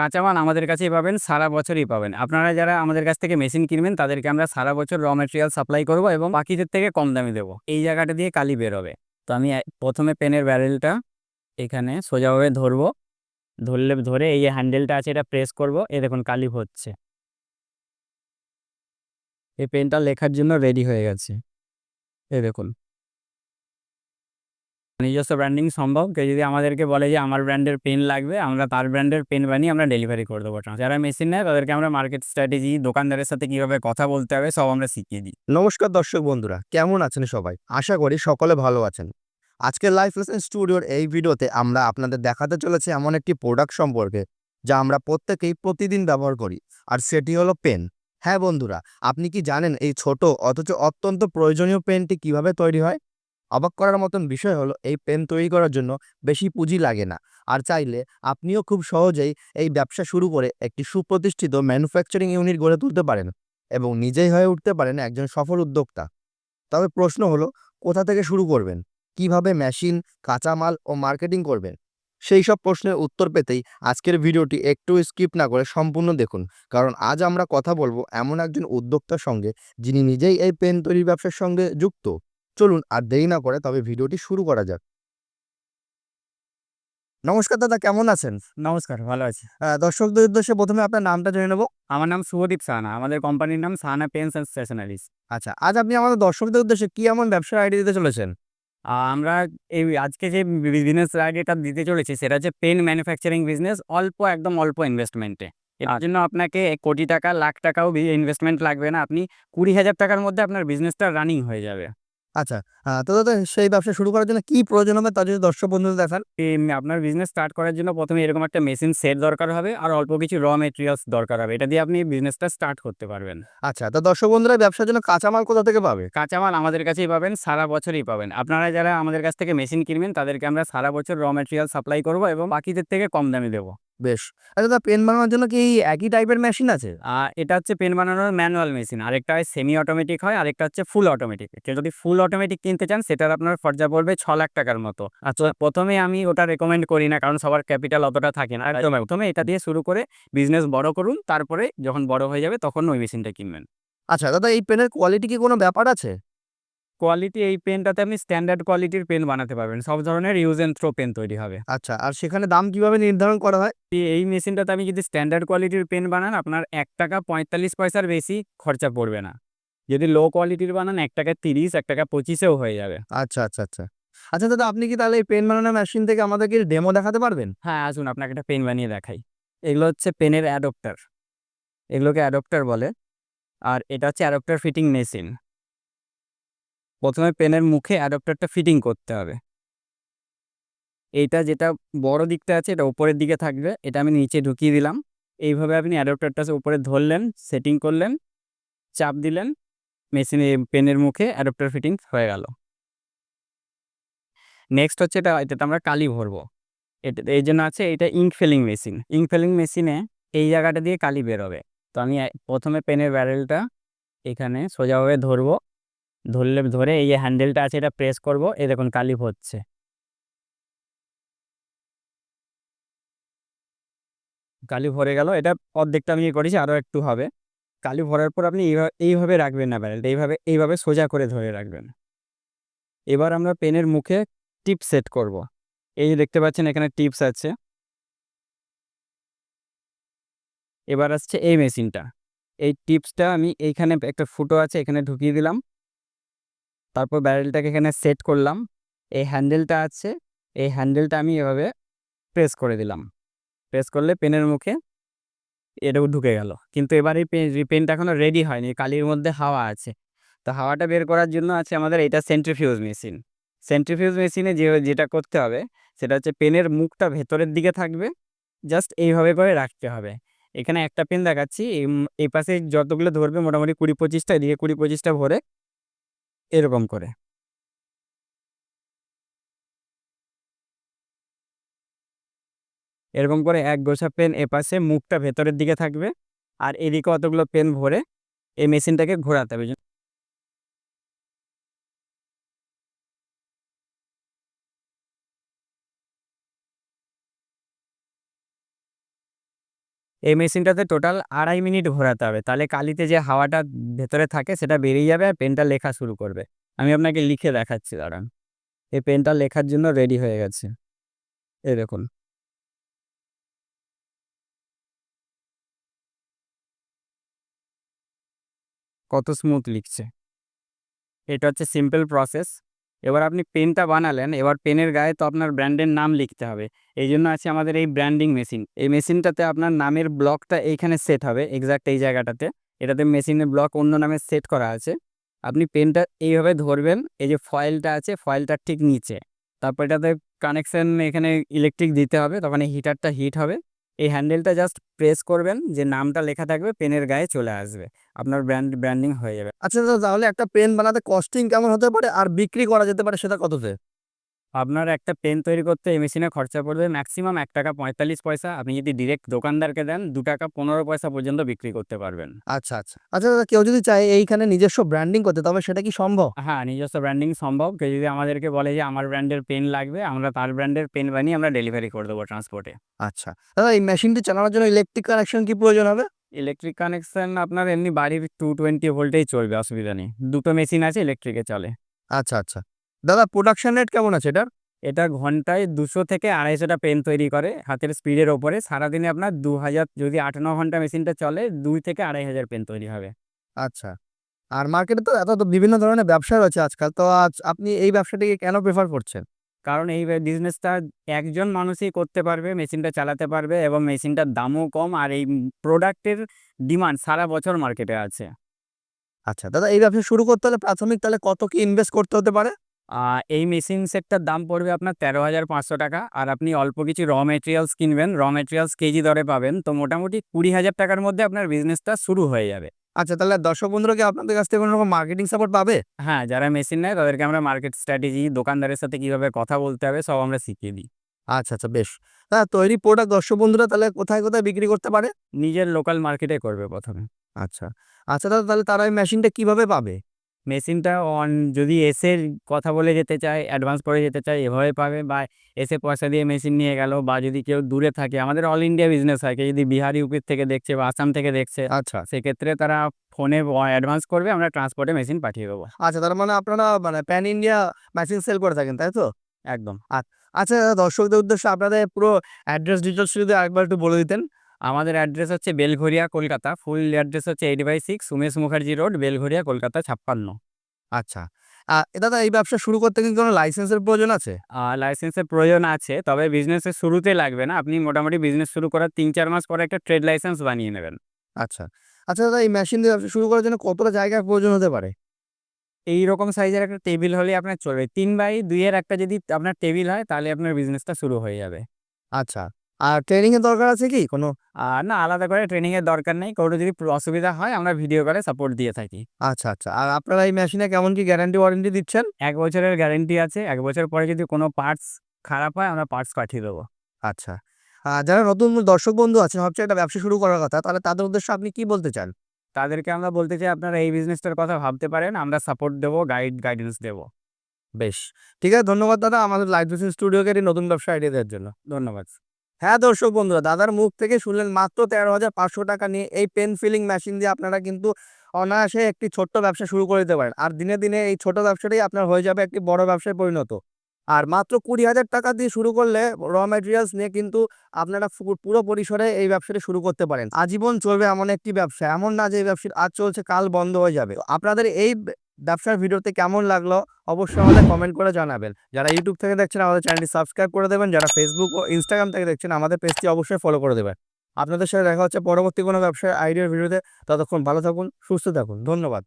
কাঁচামাল আমাদের কাছেই পাবেন, সারা বছরই পাবেন। আপনারা যারা আমাদের কাছ থেকে মেশিন কিনবেন, তাদেরকে আমরা সারা বছর র মেটেরিয়াল সাপ্লাই করব এবং বাকিদের থেকে কম দামে দেবো। এই জায়গাটা দিয়ে কালি বেরোবে তো আমি প্রথমে পেনের ব্যারেলটা এখানে সোজাভাবে ধরবো। ধরলে, ধরে এই যে হ্যান্ডেলটা আছে, এটা প্রেস করব। এ দেখুন, কালি হচ্ছে। এই পেনটা লেখার জন্য রেডি হয়ে গেছে। এ দেখুন। নিজস্ব ব্র্যান্ডিং সম্ভব। কেউ যদি আমাদেরকে বলে যে, আমার ব্র্যান্ডের পেন লাগবে, আমরা তার ব্র্যান্ডের পেন বানিয়ে আমরা ডেলিভারি করে দেবো। যারা মেশিন নেয়, তাদেরকে আমরা মার্কেট স্ট্র্যাটেজি দোকানদারের সাথে কীভাবে কথা বলতে হবে, সব আমরা শিখিয়ে দিই। নমস্কার দর্শক বন্ধুরা, কেমন আছেন সবাই? আশা করি সকলে ভালো আছেন। আজকের লাইফ লেসেন স্টুডিওর এই ভিডিওতে আমরা আপনাদের দেখাতে চলেছি এমন একটি প্রোডাক্ট সম্পর্কে, যা আমরা প্রত্যেকেই প্রতিদিন ব্যবহার করি, আর সেটি হলো পেন হ্যাঁ বন্ধুরা, আপনি কি জানেন এই ছোট অথচ অত্যন্ত প্রয়োজনীয় পেনটি কীভাবে তৈরি হয়? অবাক করার মতন বিষয় হলো, এই পেন তৈরি করার জন্য বেশি পুঁজি লাগে না। আর চাইলে আপনিও খুব সহজেই এই ব্যবসা শুরু করে একটি সুপ্রতিষ্ঠিত ম্যানুফ্যাকচারিং ইউনিট গড়ে তুলতে পারেন এবং নিজেই হয়ে উঠতে পারেন একজন সফল উদ্যোক্তা। তবে প্রশ্ন হলো, কোথা থেকে শুরু করবেন? কীভাবে মেশিন, কাঁচামাল ও মার্কেটিং করবেন? সেই সব প্রশ্নের উত্তর পেতেই আজকের ভিডিওটি একটু স্কিপ না করে সম্পূর্ণ দেখুন, কারণ আজ আমরা কথা বলব এমন একজন উদ্যোক্তার সঙ্গে যিনি নিজেই এই পেন তৈরির ব্যবসার সঙ্গে যুক্ত। চলুন আর দেরি না করে তবে ভিডিওটি শুরু করা যাক। নমস্কার দাদা কেমন আছেন? নমস্কার ভালো আছি। দর্শকদের উদ্দেশ্যে প্রথমে আপনার নামটা জেনে নেব। আমার নাম শুভদীপ সাহানা আমাদের কোম্পানির নাম সাহানা পেন্স অ্যান্ড স্টেশনারিজ। আচ্ছা আজ আপনি আমাদের দর্শকদের উদ্দেশ্যে কি এমন ব্যবসার আইডিয়া দিতে চলেছেন? আমরা এই আজকে যে বিজনেস আইডিয়াটা দিতে চলেছি সেটা হচ্ছে পেন ম্যানুফ্যাকচারিং বিজনেস অল্প একদম অল্প ইনভেস্টমেন্টে এর জন্য আপনাকে কোটি টাকা লাখ টাকাও ইনভেস্টমেন্ট লাগবে না। আপনি কুড়ি হাজার টাকার মধ্যে আপনার বিজনেসটা রানিং হয়ে যাবে। আচ্ছা তো দাদা সেই ব্যবসা শুরু করার জন্য কি প্রয়োজন হবে তা যদি দর্শক বন্ধুদের দেখান? আপনার বিজনেস স্টার্ট করার জন্য প্রথমে এরকম একটা মেশিন সেট দরকার হবে আর অল্প কিছু র মেটেরিয়ালস দরকার হবে। এটা দিয়ে আপনি বিজনেসটা স্টার্ট করতে পারবেন। আচ্ছা তো দর্শক বন্ধুরা ব্যবসার জন্য কাঁচামাল কোথা থেকে পাবে? কাঁচামাল আমাদের কাছেই পাবেন সারা বছরই পাবেন। আপনারা যারা আমাদের কাছ থেকে মেশিন কিনবেন তাদেরকে আমরা সারা বছর র মেটেরিয়াল সাপ্লাই করব এবং বাকিদের থেকে কম দামে দেবো। বেশ। আচ্ছা দাদা পেন বানানোর জন্য কি এই একই টাইপের মেশিন আছে? আর এটা হচ্ছে পেন বানানোর ম্যানুয়াল মেশিন আরেকটা হয় সেমি অটোমেটিক হয় আরেকটা হচ্ছে ফুল অটোমেটিক কেউ যদি ফুল অটোমেটিক কিনতে চান সেটার আপনার খরচা পড়বে ছ লাখ টাকার মতো। আচ্ছা। প্রথমে আমি ওটা রেকমেন্ড করি না কারণ সবার ক্যাপিটাল অতটা থাকে না। একদম প্রথমে এটা দিয়ে শুরু করে বিজনেস বড় করুন তারপরে যখন বড় হয়ে যাবে তখন ওই মেশিনটা কিনবেন। আচ্ছা দাদা এই পেনের কোয়ালিটি কি কোনো ব্যাপার আছে? কোয়ালিটি এই পেনটাতে আপনি স্ট্যান্ডার্ড কোয়ালিটির পেন বানাতে পারবেন। সব ধরনের ইউজ অ্যান্ড থ্রো পেন তৈরি হবে। আচ্ছা আর সেখানে দাম কীভাবে নির্ধারণ করা হয়? এই- এই মেশিনটাতে আমি যদি স্ট্যান্ডার্ড কোয়ালিটির পেন বানান আপনার এক টাকা পঁয়তাল্লিশ পয়সার বেশি খরচা পড়বে না। যদি লো কোয়ালিটির বানান এক টাকা তিরিশ এক টাকা পঁচিশেও হয়ে যাবে। আচ্ছা আচ্ছা আচ্ছা। আচ্ছা দাদা আপনি কি তাহলে এই পেন বানানোর মেশিন থেকে আমাদেরকে ডেমো দেখাতে পারবেন? হ্যাঁ আসুন আপনাকে একটা পেন বানিয়ে দেখাই। এগুলো হচ্ছে পেনের অ্যাডপ্টার এগুলোকে অ্যাডপ্টার বলে। আর এটা হচ্ছে অ্যাডপ্টার ফিটিং মেশিন প্রথমে পেনের মুখে অ্যাডপ্টারটা ফিটিং করতে হবে। এইটা যেটা বড় দিকটা আছে, এটা উপরের দিকে থাকবে। এটা আমি নিচে ঢুকিয়ে দিলাম। এইভাবে আপনি অ্যাডপ্টারটা উপরে ধরলেন, সেটিং করলেন, চাপ দিলেন, মেশিনে পেনের মুখে অ্যাডপ্টার ফিটিং হয়ে গেল। নেক্সট হচ্ছে এটা, এটাতে আমরা কালি ভরবো। এটা, এই জন্য আছে এটা ink filling machine. Ink filling মেশিনে এই জায়গাটা দিয়ে কালি বেরোবে। তো আমি প্রথমে পেনের ব্যারেলটা এখানে সোজাভাবে ধরবো। ধরলে, ধরে এই যে হ্যান্ডেলটা আছে, এটা প্রেস করব, এই দেখুন কালি হচ্ছে। কালি ভরে গেল, এটা অর্ধেকটা আমি ইয়ে করেছি আরও একটু হবে। কালি ভরার পর আপনি এইভাবে এইভাবে রাখবেন না ব্যারেলটা এইভাবে এইভাবে সোজা করে ধরে রাখবেন। এবার আমরা পেনের মুখে টিপ সেট করব। এই যে দেখতে পাচ্ছেন, এখানে টিপস আছে। এবার আসছে এই মেশিনটা এই টিপসটা আমি এইখানে একটা ফুটো আছে, এখানে ঢুকিয়ে দিলাম। তারপর ব্যারেলটাকে এখানে সেট করলাম। এই হ্যান্ডেলটা আছে, এই হ্যান্ডেলটা আমি এভাবে প্রেস করে দিলাম। প্রেস করলে পেনের মুখে এটাও ঢুকে গেল। কিন্তু এবার এই পেন পেনটা এখনও রেডি হয়নি, কালির মধ্যে হাওয়া আছে। তো হাওয়াটা বের করার জন্য আছে আমাদের এটা সেন্ট্রিফিউজ মেশিন সেন্ট্রিফিউজ মেশিনে যে, যেটা করতে হবে, সেটা হচ্ছে পেনের মুখটা ভেতরের দিকে থাকবে জাস্ট এইভাবে করে রাখতে হবে। এখানে একটা পেন দেখাচ্ছি এই পাশে যতগুলো ধরবে মোটামুটি কুড়ি পঁচিশটা, এদিকে কুড়ি পঁচিশটা ভরে এরকম করে। এরকম করে এক গোছা পেন এপাশে মুখটা ভেতরের দিকে থাকবে আর এদিকে অতগুলো পেন ভরে এই মেশিনটাকে ঘোরাতে হবে। এই মেশিনটাতে টোটাল আড়াই মিনিট ঘোরাতে হবে। তাহলে কালিতে যে হাওয়াটা ভেতরে থাকে সেটা বেরিয়ে যাবে আর পেনটা লেখা শুরু করবে। আমি আপনাকে লিখে দেখাচ্ছি, দাঁড়ান। এই পেনটা লেখার জন্য রেডি হয়ে গেছে। এই দেখুন। কত স্মুথ লিখছে। এটা হচ্ছে সিম্পল প্রসেস। এবার আপনি পেনটা বানালেন, এবার পেনের গায়ে তো আপনার ব্র্যান্ডের নাম লিখতে হবে। এই জন্য আছে আমাদের এই ব্র্যান্ডিং মেশিন। এই মেশিনটাতে আপনার নামের ব্লকটা এইখানে সেট হবে, এক্সাক্ট এই জায়গাটাতে। এটাতে মেশিনের ব্লক অন্য নামে সেট করা আছে। আপনি পেনটা এইভাবে ধরবেন, এই যে ফয়েলটা আছে ফয়েলটার ঠিক নিচে। তারপর এটাতে কানেকশান এখানে ইলেকট্রিক দিতে হবে, তখন এই হিটারটা হিট হবে। এই হ্যান্ডেলটা জাস্ট প্রেস করবেন যে নামটা লেখা থাকবে, পেনের গায়ে চলে আসবে। আপনার ব্র্যান্ড, ব্র্যান্ডিং হয়ে যাবে। আচ্ছা দাদা তাহলে একটা পেন বানাতে কস্টিং কেমন হতে পারে? আর বিক্রি করা যেতে পারে সেটা কততে? আপনার একটা পেন তৈরি করতে এই মেশিনে খরচা পড়বে ম্যাক্সিমাম এক টাকা পঁয়তাল্লিশ পয়সা। আপনি যদি ডিরেক্ট দোকানদারকে দেন দু টাকা পনেরো পয়সা পর্যন্ত বিক্রি করতে পারবেন। আচ্ছা আচ্ছা। আচ্ছা দাদা কেউ যদি চায় এইখানে নিজস্ব ব্র্যান্ডিং করতে তবে সেটা কি সম্ভব? হ্যাঁ নিজস্ব ব্র্যান্ডিং সম্ভব। কেউ যদি আমাদেরকে বলে যে আমার ব্র্যান্ডের পেন লাগবে আমরা তার ব্র্যান্ডের পেন বানিয়ে আমরা ডেলিভারি করে দেবো ট্রান্সপোর্টে আচ্ছা। দাদা এই মেশিনটি চালানোর জন্য ইলেকট্রিক কানেকশন কি প্রয়োজন হবে? ইলেকট্রিক কানেকশন আপনার এমনি বাড়ির টু টোয়েন্টি ভোল্টেই চলবে অসুবিধা নেই। দুটো মেশিন আছে ইলেকট্রিকে চলে। আচ্ছা আচ্ছা। দাদা প্রোডাকশন রেট কেমন আছে এটার? এটা ঘন্টায় দুশো থেকে আড়াইশোটা পেন তৈরি করে হাতের স্পিডের ওপরে। সারাদিনে আপনার দু হাজার যদি আট ন ঘণ্টা মেশিনটা চলে দুই থেকে আড়াই হাজার পেন তৈরি হবে। আচ্ছা। আর মার্কেটে তো এত তো বিভিন্ন ধরনের ব্যবসা রয়েছে আজকাল তো আজ আপনি এই ব্যবসাটিকে কেন প্রেফার করছেন? কারণ এই বিজনেসটা একজন মানুষই করতে পারবে মেশিনটা চালাতে পারবে এবং মেশিনটার দামও কম আর এই প্রোডাক্টের ডিমান্ড সারা বছর মার্কেটে আছে। আচ্ছা দাদা এই ব্যবসা শুরু করতে হলে প্রাথমিক তাহলে কত কি ইনভেস্ট করতে হতে পারে? এই মেশিন সেটটার দাম পড়বে আপনার তেরো হাজার পাঁচশো টাকা। আর আপনি অল্প কিছু র মেটেরিয়ালস কিনবেন র মেটেরিয়ালস কেজি দরে পাবেন। তো মোটামুটি কুড়ি হাজার টাকার মধ্যে আপনার বিজনেসটা শুরু হয়ে যাবে। আচ্ছা তাহলে দর্শক বন্ধুরা কি আপনাদের কাছ থেকে কোনো রকম মার্কেটিং সাপোর্ট পাবে? হ্যাঁ যারা মেশিন নেয় তাদেরকে আমরা মার্কেট স্ট্র্যাটেজি দোকানদারের সাথে কীভাবে কথা বলতে হবে সব আমরা শিখিয়ে দিই। আচ্ছা আচ্ছা বেশ। দাদা তৈরি প্রোডাক্ট দর্শক বন্ধুরা তাহলে কোথায় কোথায় বিক্রি করতে পারে? নিজের লোকাল মার্কেটে করবে প্রথমে। আচ্ছা আচ্ছা দাদা তাহলে তারা এই মেশিনটা কীভাবে পাবে? মেশিনটা অন যদি এসে কথা বলে যেতে চায় অ্যাডভান্স করে যেতে চায় এভাবে পাবে বা এসে পয়সা দিয়ে মেশিন নিয়ে গেল বা যদি কেউ দূরে থাকে আমাদের অল ইন্ডিয়া বিজনেস হয় কেউ যদি বিহার ইউপির থেকে দেখছে বা আসাম থেকে দেখছে আচ্ছা। সেক্ষেত্রে তারা ফোনে অ্যাডভান্স করবে আমরা ট্রান্সপোর্টে মেশিন পাঠিয়ে দেবো। আচ্ছা তার মানে আপনারা মানে প্যান ইন্ডিয়া মেশিন সেল করে থাকেন তাই তো? একদম। আচ্ছা দর্শকদের উদ্দেশ্যে আপনাদের পুরো অ্যাড্রেস ডিটেলস যদি আরেকবার একটু বলে দিতেন আমাদের অ্যাড্রেস হচ্ছে বেলঘরিয়া কলকাতা। ফুল অ্যাড্রেস হচ্ছে eight by six Umesh Mukherjee road Belgharia Kolkata ছাপ্পান্ন। আচ্ছা। দাদা এই ব্যবসা শুরু করতে কি কোনো লাইসেন্সের প্রয়োজন আছে? লাইসেন্সের প্রয়োজন আছে তবে বিজনেসের শুরুতে লাগবে না। আপনি মোটামুটি বিজনেস শুরু করার তিন চার মাস পরে একটা ট্রেড লাইসেন্স বানিয়ে নেবেন। আচ্ছা। আচ্ছা দাদা এই মেশিন দিয়ে ব্যবসা শুরু করার জন্য কতটা জায়গার প্রয়োজন হতে পারে? এই রকম সাইজের একটা টেবিল হলে আপনার চলবে। তিন বাই দুইয়ের একটা যদি আপনার টেবিল হয় তাহলে আপনার বিজনেসটা শুরু হয়ে যাবে। আচ্ছা। আর ট্রেনিং এর দরকার আছে কি? কোনো আর না আলাদা করে ট্রেনিংয়ের দরকার নেই। কারও যদি অসুবিধা হয় আমরা ভিডিও করে সাপোর্ট দিয়ে থাকি। আচ্ছা আচ্ছা। আর আপনারা এই মেশিনে কেমন কি গ্যারান্টি ওয়ারেন্টি দিচ্ছেন? এক বছরের গ্যারেন্টি আছে। এক বছর পরে যদি কোনো পার্টস খারাপ হয় আমরা পার্টস পাঠিয়ে দেবো। আচ্ছা। আর যারা নতুন দর্শক বন্ধু আছেন ভাবছে একটা ব্যবসা শুরু করার কথা। তাহলে তাদের উদ্দেশ্যে আপনি কি বলতে চান? তাদেরকে আমরা বলতে চাই আপনারা এই বিজনেসটার কথা ভাবতে পারেন। আমরা সাপোর্ট দেবো গাইড গাইডেন্স দেবো। বেশ। ঠিক আছে ধন্যবাদ দাদা। আমাদের লাইভ স্টুডিওকে নতুন ব্যবসা আইডিয়া দেওয়ার জন্য। ধন্যবাদ। হ্যাঁ দর্শক বন্ধুরা, দাদার মুখ থেকে শুনলেন মাত্র তেরো হাজার পাঁচশো টাকা নিয়ে এই পেন ফিলিং মেশিন দিয়ে আপনারা কিন্তু অনায়াসে একটি ছোট্ট ব্যবসা শুরু করে দিতে পারেন। আর দিনে দিনে এই ছোট ব্যবসাটাই আপনার হয়ে যাবে একটি বড় ব্যবসায় পরিণত। আর মাত্র কুড়ি হাজার টাকা দিয়ে শুরু করলে র ম্যাটেরিয়ালস নিয়ে কিন্তু আপনারা পুরো পরিসরে এই ব্যবসাটা শুরু করতে পারেন। আজীবন চলবে এমন একটি ব্যবসা, এমন না যে এই ব্যবসা আজ চলছে, কাল বন্ধ হয়ে যাবে। আপনাদের এই ব্যবসার ভিডিওতে কেমন লাগল অবশ্যই আমাদের কমেন্ট করে জানাবেন। যারা ইউটিউব থেকে দেখছেন, আমাদের চ্যানেলটি সাবস্ক্রাইব করে দেবেন। যারা ফেসবুক ও ইনস্টাগ্রাম থেকে দেখছেন, আমাদের পেজটি অবশ্যই ফলো করে দেবেন। আপনাদের সাথে দেখা হচ্ছে পরবর্তী কোনো ব্যবসার আইডিয়ার ভিডিওতে। ততক্ষণ ভালো থাকুন, সুস্থ থাকুন। ধন্যবাদ।